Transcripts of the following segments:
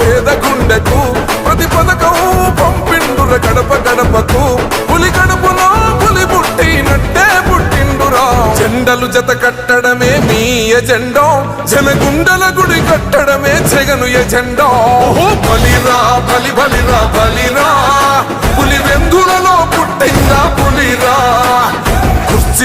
పేద గుండెకు ప్రతి పథకం పంపిండుర గడప గడపకు. పులి గడపలో పులి పుట్టినట్టే పుట్టిండురా. జెండలు జత కట్టడమే మీ ఎజెండా. జనగుండల గుడి కట్టడమే జగను ఎజెండో. బలిరా బలి బలిరా బలిరా. పులి వెందులలో పుట్టిందా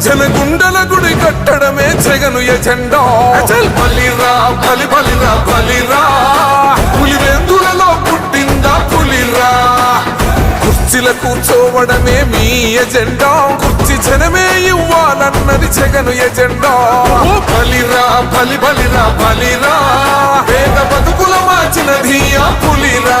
జనగుండల గుడి కట్టడమే జగను ఎజెండా. బలిరా బలి బలిరా బలిరా. పులివెందులలో పుట్టిందా పులిరా? కుర్చీల కూర్చోవడమే మీ ఎజెండా. కుర్చీ జనమే ఇవ్వాలన్నది జగను ఎజెండా. బలిరా బలి బలిరా బలిరా. వేద బతుకుల మార్చినది ఆ పులిరా.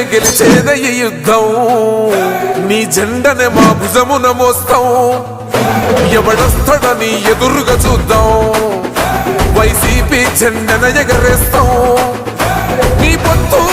గెలిచేదే ఈ యుద్ధం. నీ జెండనే మా భుజము మోస్తాం. ఎవడొస్తాడని ఎదురుగా చూద్దాం. వైసీపీ జెండన ఎగరేస్తాం. నీ పొత్తు